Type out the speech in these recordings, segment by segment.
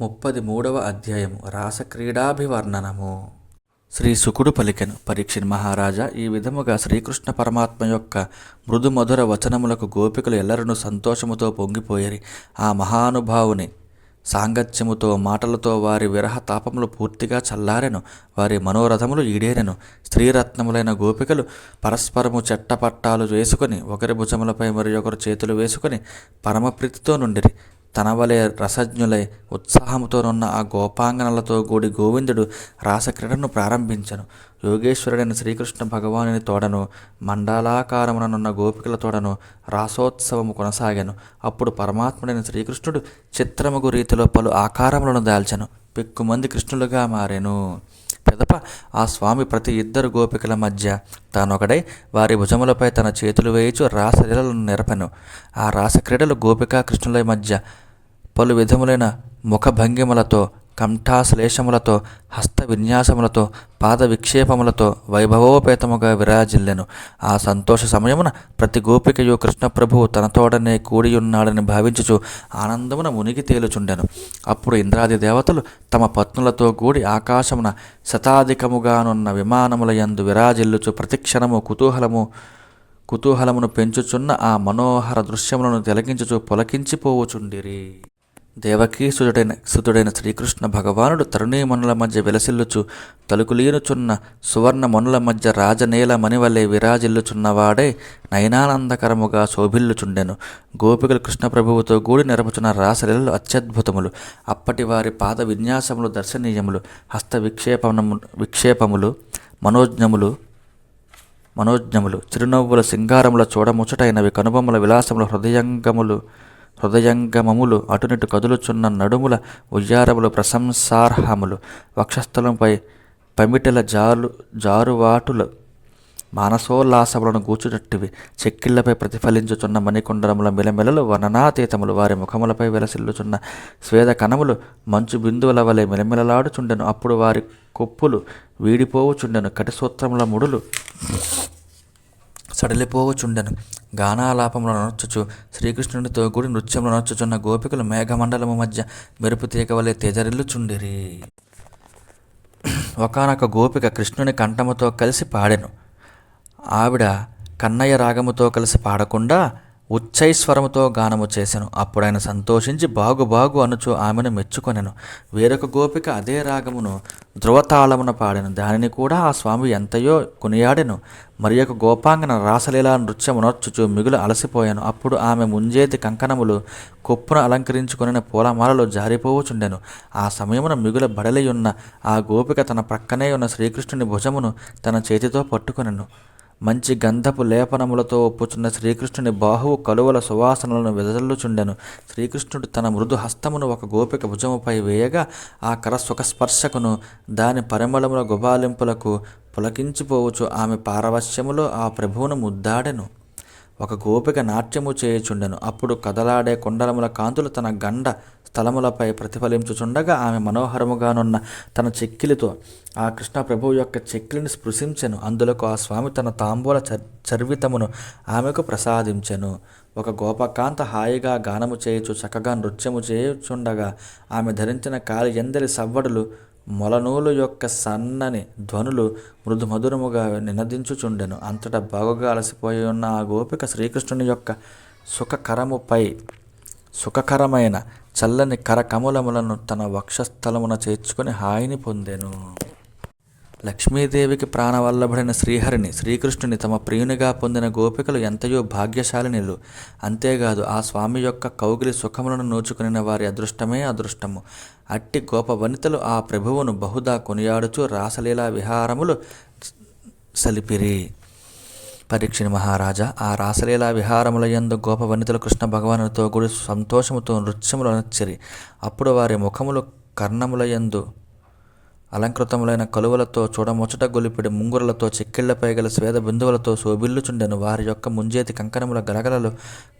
ముప్పది మూడవ అధ్యాయము. రాసక్రీడాభివర్ణనము. శ్రీ సుకుడు పలికెను పరీక్షిన్ మహారాజా ఈ విధముగా శ్రీకృష్ణ పరమాత్మ యొక్క మృదు మధుర వచనములకు గోపికలు ఎల్లరూ సంతోషముతో పొంగిపోయేరి. ఆ మహానుభావుని సాంగత్యముతో మాటలతో వారి విరహ తాపములు పూర్తిగా చల్లారెను. వారి మనోరథములు ఈడేరెను స్త్రీరత్నములైన గోపికలు పరస్పరము చెట్టపట్టాలు వేసుకొని ఒకరి భుజములపై మరి ఒకరు చేతులు వేసుకొని పరమప్రీతితో నుండిరి. తన వలె రసజ్ఞులై ఉత్సాహముతోనున్న ఆ గోపాంగనలతో కూడి గోవిందుడు రాసక్రీడను ప్రారంభించను. యోగేశ్వరుడైన శ్రీకృష్ణ భగవానుని తోడను మండలాకారముననున్న గోపికల తోడను రాసోత్సవము కొనసాగాను. అప్పుడు పరమాత్ముడైన శ్రీకృష్ణుడు చిత్రముగు రీతిలో పలు ఆకారములను దాల్చను. పెక్కుమంది కృష్ణులుగా మారెను. పెదప ఆ స్వామి ప్రతి ఇద్దరు గోపికల మధ్య తానొకడై వారి భుజములపై తన చేతులు వేయచు రాసలీలను నెరపెను. ఆ రాసక్రీడలు గోపికా కృష్ణుల మధ్య పలు విధములైన ముఖ భంగిమలతో కంఠాశ్లేషములతో హస్త విన్యాసములతో పాద విక్షేపములతో వైభవోపేతముగా విరాజిల్లెను. ఆ సంతోష సమయమున ప్రతి గోపికయు కృష్ణప్రభువు తనతోడనే కూడియున్నాడని భావించుచు ఆనందమున మునిగి తేలుచుండెను. అప్పుడు ఇంద్రాది దేవతలు తమ పత్నులతో కూడి ఆకాశమున శతాధికముగానున్న విమానముల యందు విరాజిల్లుచు ప్రతిక్షణము కుతూహలము కుతూహలమును పెంచుచున్న ఆ మనోహర దృశ్యములను తిలకించుచు పొలకించిపోవుచుండిరి. దేవకీ సుతుడైన శ్రీకృష్ణ భగవానుడు తరుణీమణుల మధ్య విలసిల్లుచు తలుకులీనుచున్న సువర్ణ మనుల మధ్య రాజనేల మణివలె విరాజిల్లుచున్నవాడే నయనానందకరముగా శోభిల్లుచుండెను. గోపికలు కృష్ణప్రభువుతో గూడి నెరపుచున్న రాసలీలలు అత్యద్భుతములు. అప్పటి వారి పాద విన్యాసములు దర్శనీయములు. హస్త విక్షేపనము విక్షేపములు మనోజ్ఞములు మనోజ్ఞములు. చిరునవ్వుల సింగారముల చూడముచ్చటైనవి కనుబొమ్మల విలాసముల హృదయంగములు. హృదయంగమములు అటునిటు కదులుచున్న నడుముల ఉయ్యారములు ప్రశంసార్హములు. వక్షస్థలంపై పమిటల జారు జారువాటులు మానసోల్లాసములను గూచునట్టివి చెక్కిళ్ళపై ప్రతిఫలించుచున్న మణికుండలముల మిలమిలలు వర్ణనాతీతములు వారి ముఖములపై వెలసిల్లుచున్న స్వేద కణములు మంచు బిందువుల వలె మిలమిలలాడుచుండెను. అప్పుడు వారి కొప్పులు వీడిపోవుచుండెను. కటిసూత్రముల ముడులు సడలిపోవుచుండెను. గానాలాపంలో నొచ్చుచు శ్రీకృష్ణునితో కూడి నృత్యంలో నొచ్చుచున్న గోపికలు మేఘమండలము మధ్య మెరుపు తీగ వలె తేజరిల్లుచుండిరి ఒకనొక గోపిక కృష్ణుని కంఠముతో కలిసి పాడెను. ఆవిడ కన్నయ్య రాగముతో కలిసి పాడకుండా ఉచ్చైస్వరముతో గానము చేసెను. అప్పుడైన సంతోషించి బాగు బాగు అనుచు ఆమెను మెచ్చుకొనెను. వేరొక గోపిక అదే రాగమును ధ్రువతాళమున పాడెను. దానిని కూడా ఆ స్వామి ఎంతయో కొనియాడెను. మరి ఒక గోపాంగన రాసలీలా నృత్యమునర్చుచు మిగులు అలసిపోయాను. అప్పుడు ఆమె ముంజేతి కంకణములు కొప్పున అలంకరించుకొనిన పూలమాలలో జారిపోవచుండెను. ఆ సమయమున మిగుల బడలియున్న ఆ గోపిక తన ప్రక్కనే ఉన్న శ్రీకృష్ణుని భుజమును తన చేతితో పట్టుకొనెను. మంచి గంధపు లేపనములతో ఒప్పుచున్న శ్రీకృష్ణుని బాహువు కలువల సువాసనలను వెదజల్లుచుండెను. శ్రీకృష్ణుడు తన మృదు హస్తమును ఒక గోపిక భుజముపై వేయగా ఆ కర సుఖస్పర్శకును దాని పరిమళముల గుబాలింపులకు పులకించిపోవచ్చు ఆమె పారవశ్యములో ఆ ప్రభువును ముద్దాడెను. ఒక గోపిక నాట్యము చేయుచుండెను. అప్పుడు కదలాడే కొండలముల కాంతులు తన గండ స్థలములపై ప్రతిఫలించుచుండగా ఆమె మనోహరముగానున్న తన చెక్కిలితో ఆ కృష్ణ ప్రభువు యొక్క చెక్కిలిని స్పృశించెను. అందులకు ఆ స్వామి తన తాంబూల చర్వితమును ఆమెకు ప్రసాదించెను. ఒక గోపకాంత హాయిగా గానము చేయుచు చక్కగా నృత్యము చేయుచుండగా ఆమె ధరించిన కాలి ఎందరి సవ్వడులు మొలనూలు యొక్క సన్నని ధ్వనులు మృదు మధురముగా నినదించుచుండెను. అంతటా బాగుగా అలసిపోయి ఉన్న ఆ గోపిక శ్రీకృష్ణుని యొక్క సుఖకరముపై సుఖకరమైన చల్లని కరకములములను తన వక్షస్థలమున చేర్చుకొని హాయిని పొందెను. లక్ష్మీదేవికి ప్రాణవల్లభుడైన శ్రీహరిని శ్రీకృష్ణుని తమ ప్రియునిగా పొందిన గోపికలు ఎంతయో భాగ్యశాలినిలు. అంతేకాదు ఆ స్వామి యొక్క కౌగిలి సుఖములను నోచుకుని వారి అదృష్టమే అదృష్టము. అట్టి గోప వనితలు ఆ ప్రభువును బహుదా కొనియాడుచు రాసలీలా విహారములు సలిపిరి. పరీక్షని మహారాజా ఆ రాసలీలా విహారముల యందు గోప వనితలు కృష్ణ భగవానుతో కూడి సంతోషముతో నృత్యములు నచ్చిరి. అప్పుడు వారి ముఖములు కర్ణముల యందు అలంకృతములైన కలువలతో చూడముచ్చట గొలిపిడి ముంగురలతో చెక్కిళ్ళపై గల స్వేద బిందువులతో శోభిల్లుచుండెను. వారి యొక్క ముంజేతి కంకణముల గలగలలు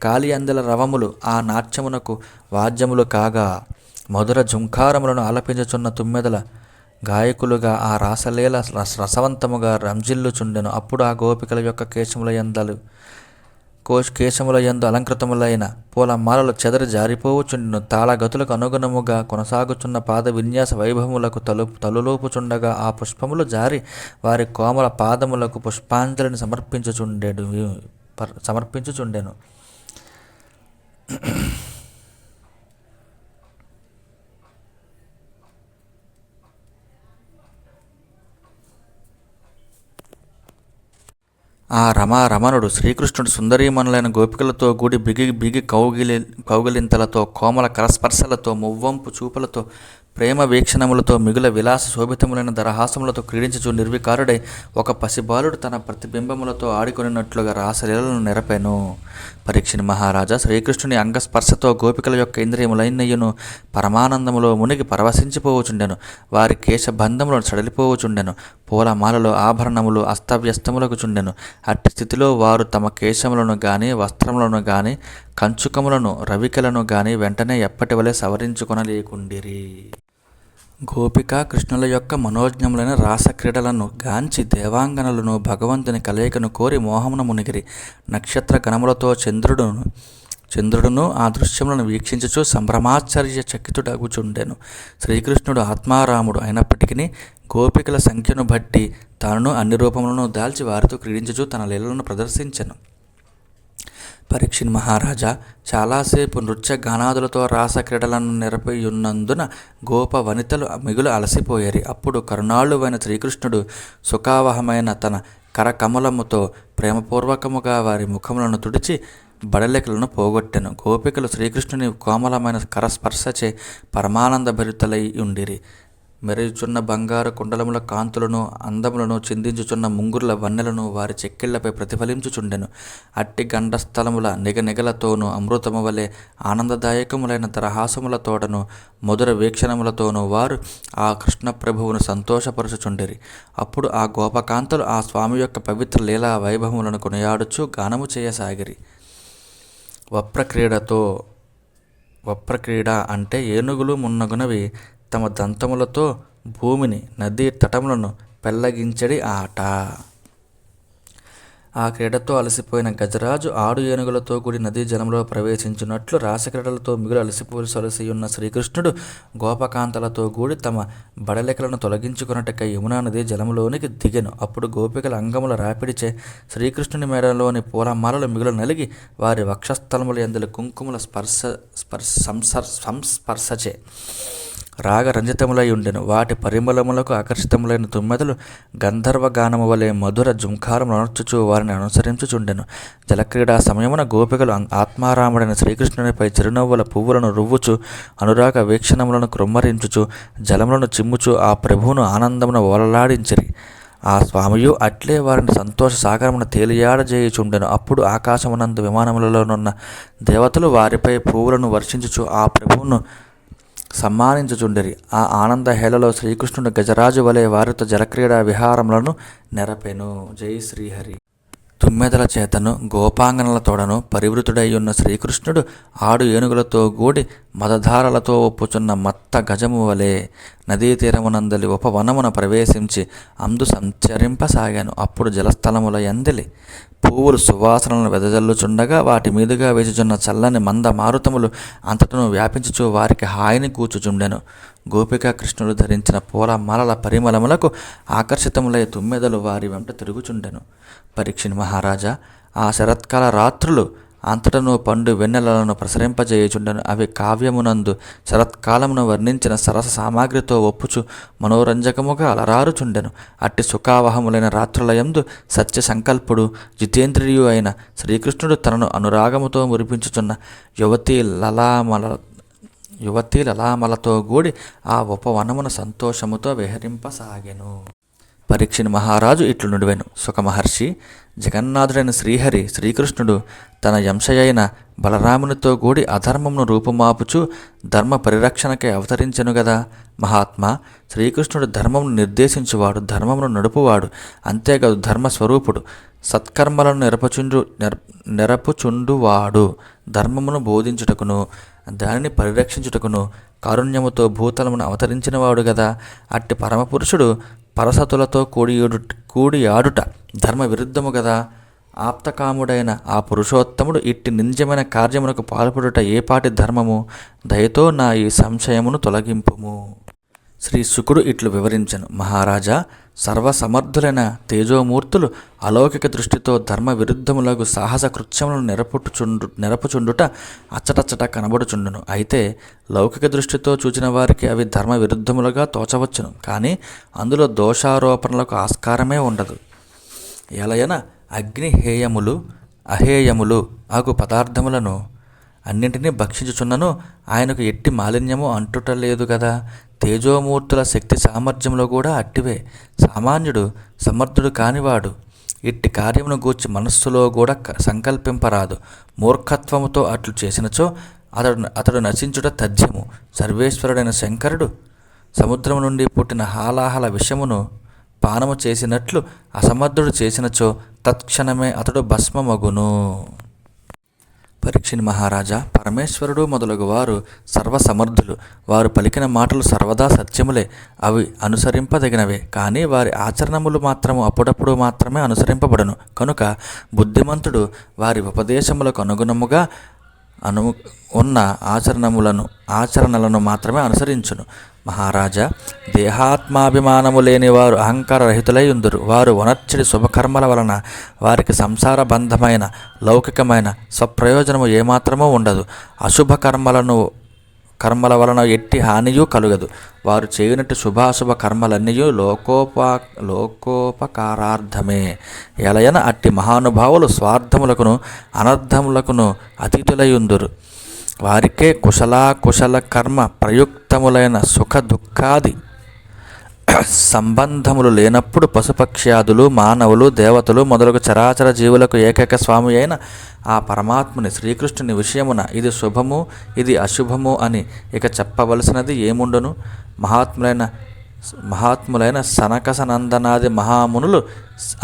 కాలి అందెల రవములు ఆ నాట్యమునకు వాద్యములు కాగా మధుర జుంకారములను ఆలపించుచున్న తుమ్మెదల గాయకులుగా ఆ రాసలీల రసవంతముగా రంజిల్లుచుండెను. అప్పుడు ఆ గోపికల యొక్క కేశముల ఎందలు కోశ కేశముల యందు అలంకృతములైన పూల మాలలు చెదరి జారిపోవచుండును. తాళగతులకు అనుగుణముగా కొనసాగుచున్న పాద విన్యాస వైభవములకు తలు తలులోపుచుండగా ఆ పుష్పములు జారి వారి కోమల పాదములకు పుష్పాంజలిని సమర్పించుచుండెడు సమర్పించుచుండెను. ఆ రమా రమణుడు శ్రీకృష్ణుడు సుందరీమణులైన గోపికలతో గూడి బిగి బిగి కౌగిలి కౌగిలింతలతో కోమల కరస్పర్శలతో మువ్వంపు చూపులతో ప్రేమ వీక్షణములతో మిగుల విలాస శోభితములైన దరహాసములతో క్రీడించుచు నిర్వికారుడై ఒక పసిబాలుడు తన ప్రతిబింబములతో ఆడుకొనినట్లుగా రాసలీలను నెరపెను. పరీక్షని మహారాజా శ్రీకృష్ణుని అంగస్పర్శతో గోపికల యొక్క ఇంద్రియములైనయ్యను పరమానందములో మునిగి పరవశించిపోవచుండెను. వారి కేశబంధములను సడలిపోవచుండెను. పూలమాలలో ఆభరణములు అస్తవ్యస్తములకు చుండెను. అట్టి స్థితిలో వారు తమ కేశములను గాని వస్త్రములను గాని కంచుకములను రవికలను గాని వెంటనే ఎప్పటి వలె సవరించుకొనలేకుండిరి. గోపిక కృష్ణుల యొక్క మనోజ్ఞములైన రాసక్రీడలను గాంచి దేవాంగనలను భగవంతుని కలయికను కోరి మోహమున మునిగిరి. నక్షత్ర గణములతో చంద్రుడును చంద్రుడును ఆ దృశ్యములను వీక్షించుచు సంభ్రమాశ్చర్య చకితుడగుచుండెను శ్రీకృష్ణుడు ఆత్మారాముడు అయినప్పటికీ గోపికల సంఖ్యను బట్టి తాను అన్ని రూపములను దాల్చి వారితో క్రీడించుచు తన లీలలను ప్రదర్శించను. పరీక్షణ్ మహారాజా చాలాసేపు నృత్య గానాదులతో రాస క్రీడలను గోప వనితలు మిగులు అలసిపోయారు. అప్పుడు కరుణాళువైన శ్రీకృష్ణుడు సుఖావహమైన తన కరకమలముతో ప్రేమపూర్వకముగా వారి ముఖములను తుడిచి బడలికలను పోగొట్టెను. గోపికలు శ్రీకృష్ణుని కోమలమైన కరస్పర్శచే పరమానంద భరితలై ఉండిరి. మెరుగుచున్న బంగారు కుండలముల కాంతులను అందములను చిందించుచున్న ముంగుర్ల వన్నెలను వారి చెక్కిళ్ళపై ప్రతిఫలించుచుండెను. అట్టి గండస్థలముల నిగనిగలతోనూ అమృతము వలె ఆనందదాయకములైన తరహాసములతోటను మధుర వీక్షణములతోనూ వారు ఆ కృష్ణప్రభువును సంతోషపరచుచుండిరి. అప్పుడు ఆ గోపకాంతలు ఆ స్వామి యొక్క పవిత్ర లీలా వైభవములను కొనియాడుచు గానము చేయసాగిరి. వప్రక్రీడతో వప్రక్రీడ అంటే ఏనుగులు మున్నగునవి తమ దంతములతో భూమిని నదీ తటములను పెల్లగించడి ఆట. ఆ క్రీడతో అలసిపోయిన గజరాజు ఆడు ఏనుగులతో కూడి నదీ జలంలో ప్రవేశించినట్లు రాసక్రీడలతో మిగులు అలసిపోయి సొలసి ఉన్న శ్రీకృష్ణుడు గోపకాంతలతో కూడి తమ బడలికలను తొలగించుకున్నట్టుకై యమునా నది జలంలోనికి దిగెను. అప్పుడు గోపికల అంగముల రాపిడిచే శ్రీకృష్ణుని మేడలోని పూలమాలలు మిగులు నలిగి వారి వక్షస్థలముల ఎందుల కుంకుమల స్పర్శ స్పర్శ సంసర్ సంస్పర్శచే. రాగరంజితములై ఉండెను వాటి పరిమళములకు ఆకర్షితములైన తుమ్మెదలు గంధర్వగానము వలె మధుర జుంఖారం అనర్చుచు వారిని అనుసరించుచుండెను. జలక్రీడా సమయమున గోపికలు ఆత్మారాముడైన శ్రీకృష్ణునిపై చిరునవ్వుల పువ్వులను రువ్వుచు అనురాగ వీక్షణములను క్రుమ్మరించుచు జలములను చిమ్ముచు ఆ ప్రభువును ఆనందమున ఓలలాడించిరి. ఆ స్వామియు అట్లే వారిని సంతోష సాగరమున తేలియాడజేయుచుండెను. అప్పుడు ఆకాశమునందు విమానములలోనున్న దేవతలు వారిపై పువ్వులను వర్షించుచు ఆ ప్రభువును సమ్మానించుచుండిరి. ఆ ఆనంద హేళలో శ్రీకృష్ణుడు గజరాజు వలె వారితో జలక్రీడా విహారములను నెరపెను. జై శ్రీహరి. తుమ్మెదల చేతను గోపాంగనల తోడను పరివృతుడై ఉన్న శ్రీకృష్ణుడు ఆడు ఏనుగులతో గూడి మదధారలతో ఒప్పుచున్న మత్త గజము వలె నదీ తీరమునందలి ఉపవనమున ప్రవేశించి అందు సంచరింపసాగాను. అప్పుడు జలస్థలముల ఎందలి పువ్వులు సువాసనలను వెదజల్లుచుండగా వాటి మీదుగా వేచుచున్న చల్లని మంద మారుతములు అంతటను వ్యాపించుచు వారికి హాయిని కూర్చుచుండెను. గోపిక కృష్ణుడు ధరించిన పూల మాలల పరిమళములకు ఆకర్షితములై తుమ్మెదలు వారి వెంట తిరుగుచుండెను. పరీక్షిని మహారాజా ఆ శరత్కాల రాత్రులు అంతటను పండు వెన్నెలలను ప్రసరింపజేయుచుండెను. అవి కావ్యమునందు శరత్కాలమును వర్ణించిన సరస సామాగ్రితో ఒప్పుచు మనోరంజకముగా అలరారుచుండెను. అట్టి సుఖావహములైన రాత్రులయందు సత్య సంకల్పుడు జితేంద్రియుడు అయిన శ్రీకృష్ణుడు తనను అనురాగముతో మురిపించుచున్న యువతి లలామల యువతీ లలామలతో గూడి ఆ ఉపవనమున సంతోషముతో విహరింపసాగెను. పరీక్షిని మహారాజు ఇట్లు నుడివెను. సుఖమహర్షి జగన్నాథుడైన శ్రీహరి శ్రీకృష్ణుడు తన యంశయైన బలరామునితో కూడి అధర్మమును రూపుమాపుచు ధర్మ పరిరక్షణకై అవతరించెను గదా. మహాత్మా శ్రీకృష్ణుడు ధర్మమును నిర్దేశించువాడు ధర్మమును నడుపువాడు అంతేకాదు ధర్మస్వరూపుడు. సత్కర్మలను నెరపచుండు నెర నెరపుచుండువాడు ధర్మమును బోధించుటకును. దానిని పరిరక్షించుటకును కారుణ్యముతో భూతలమును అవతరించినవాడు గదా. అట్టి పరమపురుషుడు పరసతులతో కూడియుడు కూడి ఆడుట ధర్మ విరుద్ధము గదా. ఆప్తకాముడైన ఆ పురుషోత్తముడు ఇట్టి నింజమైన కార్యమునకు పాల్పడుట ఏపాటి ధర్మము? దయతో నా ఈ సంశయమును తొలగింపుము. శ్రీ శుకుడు ఇట్లు వివరించను. మహారాజా సర్వసమర్థులైన తేజోమూర్తులు అలౌకిక దృష్టితో ధర్మ విరుద్ధములకు సాహస కృత్యములను నెరపుచుండు నెరపుచుండుట అచ్చటచ్చట కనబడుచుండును. అయితే లౌకిక దృష్టితో చూచిన వారికి అవి ధర్మ విరుద్ధములుగా తోచవచ్చును. కానీ అందులో దోషారోపణలకు ఆస్కారమే ఉండదు. ఎలయన అగ్నిహేయములు అహేయములు ఆకు పదార్థములను అన్నింటినీ భక్షించుచున్నను. ఆయనకు ఎట్టి మాలిన్యము అంటుటలేదు కదా తేజోమూర్తుల శక్తి సామర్థ్యంలో కూడా అట్టివే. సామాన్యుడు సమర్థుడు కానివాడు. ఇట్టి కార్యమును గూర్చి మనస్సులో కూడా క- సంకల్పింపరాదు. మూర్ఖత్వముతో అట్లు చేసినచో అతడు అతడు నశించుట తథ్యము. సర్వేశ్వరుడైన శంకరుడు సముద్రము నుండి పుట్టిన హాలాహల విషమును పానము చేసినట్లు అసమర్థుడు చేసినచో తత్క్షణమే అతడు భస్మమగును. పరీక్షని మహారాజా పరమేశ్వరుడు మొదలగు వారు సర్వసమర్థులు. వారు పలికిన మాటలు సర్వదా సత్యములే అవి అనుసరింపదగినవే. కానీ వారి ఆచరణములు మాత్రము అప్పుడప్పుడు మాత్రమే అనుసరింపబడును. కనుక బుద్ధిమంతుడు వారి ఉపదేశములకు అనుగుణముగా అను ఉన్న ఆచరణములను ఆచరణలను మాత్రమే అనుసరించును. మహారాజా దేహాత్మాభిమానము లేని వారు అహంకార రహితులై ఉందరు వారు వనర్చడి శుభకర్మల వలన వారికి సంసార బంధమైన లౌకికమైన స్వప్రయోజనము ఏమాత్రమూ ఉండదు. అశుభ కర్మలను కర్మల వలన ఎట్టి హానియు కలుగదు. వారు చేయనట్టు శుభాశుభ కర్మలన్నీ లోకోపా లోకోపకారార్థమే. ఎలయన అట్టి మహానుభావులు స్వార్థములకును అనర్థములకును అతీతులయుందురు. వారికే కుశలాకుశల కర్మ ప్రయుక్తములైన సుఖ దుఃఖాది సంబంధములు లేనప్పుడు పశుపక్ష్యాదులు మానవులు దేవతలు మొదలగు చరాచర జీవులకు ఏకైక స్వామి అయిన ఆ పరమాత్ముని శ్రీకృష్ణుని విషయమున ఇది శుభము ఇది అశుభము అని ఇక చెప్పవలసినది ఏముండును? మహాత్ములైన మహాత్ములైన సనకసనందనాది మహామునులు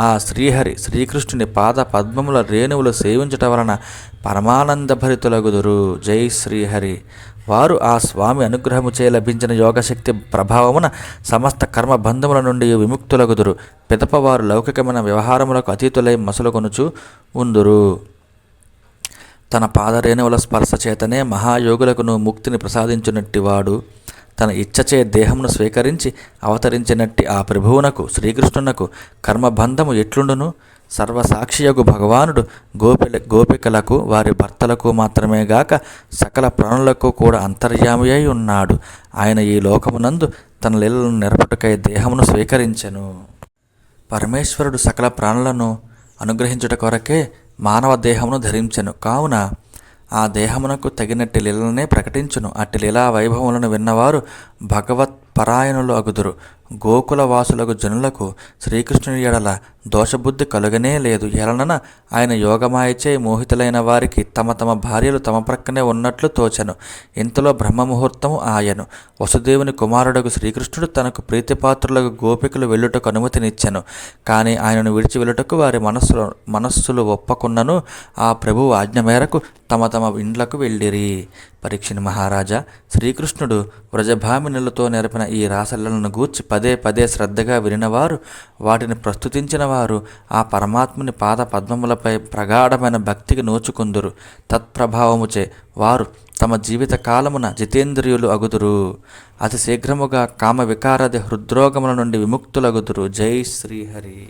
ఆ శ్రీహరి శ్రీకృష్ణుని పాద పద్మముల రేణువులు సేవించుట వలన పరమానందభరితులగుదురు జై శ్రీహరి. వారు ఆ స్వామి అనుగ్రహము చే లభించిన యోగశక్తి ప్రభావమున సమస్త కర్మబంధముల నుండి విముక్తులగుదురు. పిదపవారు లౌకికమైన వ్యవహారములకు అతీతులై మసలుకొనుచు ఉందురు. తన పాదరేణువుల స్పర్శ చేతనే మహాయోగులకును ముక్తిని ప్రసాదించినట్టివాడు. తన ఇచ్చచే దేహమును స్వీకరించి అవతరించినట్టి ఆ ప్రభువునకు శ్రీకృష్ణునకు కర్మబంధము ఎట్లుండును? సర్వసాక్షియగు భగవానుడు గోపిల గోపికలకు వారి భర్తలకు మాత్రమే గాక సకల ప్రాణులకు కూడా అంతర్యామి అయి ఉన్నాడు. ఆయన ఈ లోకమునందు తన లీలను నెరపటకై దేహమును స్వీకరించెను. పరమేశ్వరుడు సకల ప్రాణులను అనుగ్రహించుట కొరకే మానవ దేహమును ధరించెను. కావున ఆ దేహమునకు తగినట్టి లీలనే ప్రకటించును. అట్టి లీలా వైభవములను విన్నవారు భగవత్ పరాయణులు అగుదురు. గోకుల వాసులకు జనులకు శ్రీకృష్ణుని ఎడల దోషబుద్ధి కలుగనే లేదు. ఎలనన ఆయన యోగమాయచే మోహితులైన వారికి తమ తమ భార్యలు తమ ప్రక్కనే ఉన్నట్లు తోచను. ఇంతలో బ్రహ్మముహూర్తము ఆయను. వసుదేవుని కుమారుడకు శ్రీకృష్ణుడు తనకు ప్రీతిపాత్రులకు గోపికలు వెళ్ళుటకు అనుమతినిచ్చెను. కానీ ఆయనను విడిచి వెళ్ళుటకు వారి మనస్సులో మనస్సులు ఒప్పకున్నను ఆ ప్రభువు ఆజ్ఞ మేరకు తమ తమ ఇండ్లకు వెళ్ళిరి. పరీక్షణ మహారాజా శ్రీకృష్ణుడు వ్రజభామినులతో నెరపిన ఈ రాసలను గూర్చి పదే పదే శ్రద్ధగా వినినవారు వాటిని ప్రస్తుతించిన వారు ఆ పరమాత్ముని పాద పద్మములపై ప్రగాఢమైన భక్తికి నోచుకుందురు. తత్ప్రభావముచే వారు తమ జీవిత కాలమున జితేంద్రియులు అగుదురు. అతి శీఘ్రముగా కామ వికారది హృద్రోగముల నుండి విముక్తులగుదురు. జై శ్రీహరి.